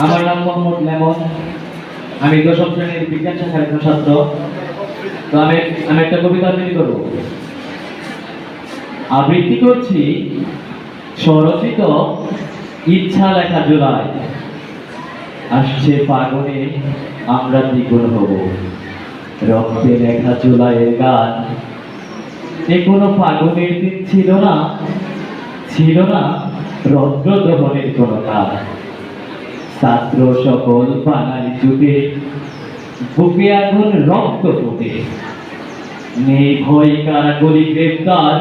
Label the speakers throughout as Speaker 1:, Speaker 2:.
Speaker 1: আমার নাম মোহাম্মদ লেমন। আমি দশম শ্রেণির বিজ্ঞান শাখার একজন ছাত্র। তো আমি আমি একটা কবিতা আবৃত্তি করব। আবৃত্তি করছি স্বরচিত ইচ্ছা লেখা জুলাই। আসছে ফাগুনে আমরা দ্বিগুণ হব। রক্তে লেখা জুলাইয়ের গান। এ কোনো ফাগুনের দিন ছিল না ছিল না রৌদ্র দহনের কোনো কাজ ছাত্র সকল বাঙালি যুগে বুকে আগুন রক্ত ফুটে। নেই ভয় কারাগরি গ্রেপ্তার,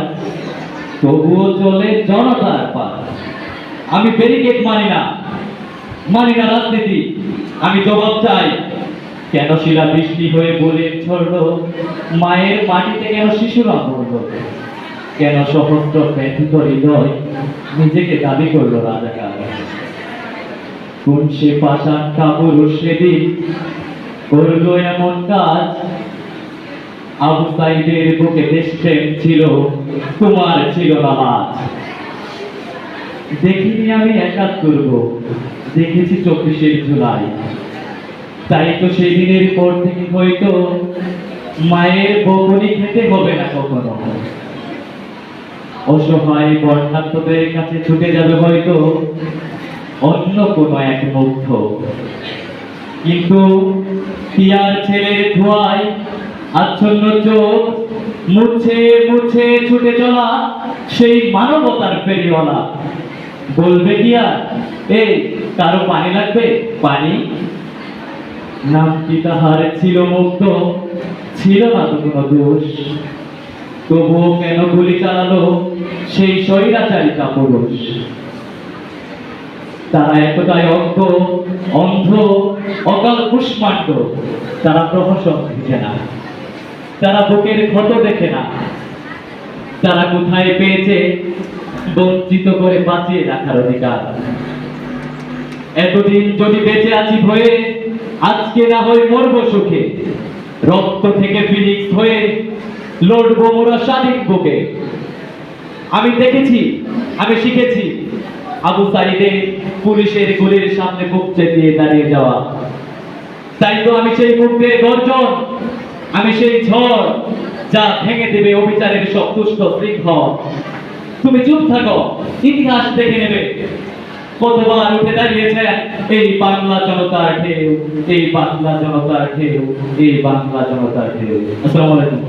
Speaker 1: তবুও চলে জনতার পার। আমি ব্যারিকেড মানি না মানি না রাজনীতি। আমি জবাব চাই, কেন শিলা বৃষ্টি হয়ে বলে ছড়লো? মায়ের মাটিতে কেন শিশুরা পড়ল কেন সহস্র ব্যথিত হৃদয় নিজেকে দাবি করল রাজাকার। কোন সে পাশান কাপড় সেদিন করল এমন কাজ। আবু সাইদের বুকে দেশপ্রেম ছিল, তোমার ছিল না লাজ দেখিনি আমি একাত করব, দেখেছি চব্বিশের জুলাই। তাই তো সেই দিনের পর থেকে হয়তো মায়ের বকনি খেতে হবে না কখনো। অসহায় বর্ণাত্মদের কাছে ছুটে যাবে হয়তো অন্য কোনো এক মুগ্ধ। কিন্তু পিয়ার ছেলের ধোয়ায় আচ্ছন্ন চোখ, মুছে মুছে ছুটে চলা সেই মানবতার ফেরিওয়ালা। বলবে কি আর? কারও পানি লাগবে? পানি? নাম নামটি তাহার ছিল মুক্ত? ছিল না তো কোনো দোষ। তবুও কেন গুলি চালালো সেই স্বৈরাচারিতা পুরুষ তারা এতটাই অজ্ঞ অন্ধ, অকাল কুষ্মাণ্ড। তারা প্রহসন বুঝে না। তারা বুকের ক্ষত দেখে না। তারা কোথায় পেয়েছে, বঞ্চিত করে বাঁচিয়ে রাখার অধিকার। এতদিন যদি বেঁচে আছি ভয়ে, আজকে না হয়ে মরবো সুখে। রক্ত থেকে ফিনিক্স হয়ে লড়বো মোরা স্বাধীন বুকে। আমি দেখেছি, আমি শিখেছি আবু সাইদে পুলিশের গুলির সামনে বুক চেপিয়ে দাঁড়িয়ে যাওয়া। তাই তো আমি সেই মুক্তের গর্জন, আমি সেই ঝড় যা ভেঙে দেবে অবিচারের সবতুষ্ট শৃঙ্খল। তুমি চুপ থাকো, ইতিহাস দেখে নেবে। কতবার উঠে দাঁড়িয়েছে, এই বাংলা জনতার ঢেউ, এই বাংলা জনতার ঢেউ, এই বাংলা জনতার ঢেউ। আসসালামু আলাইকুম।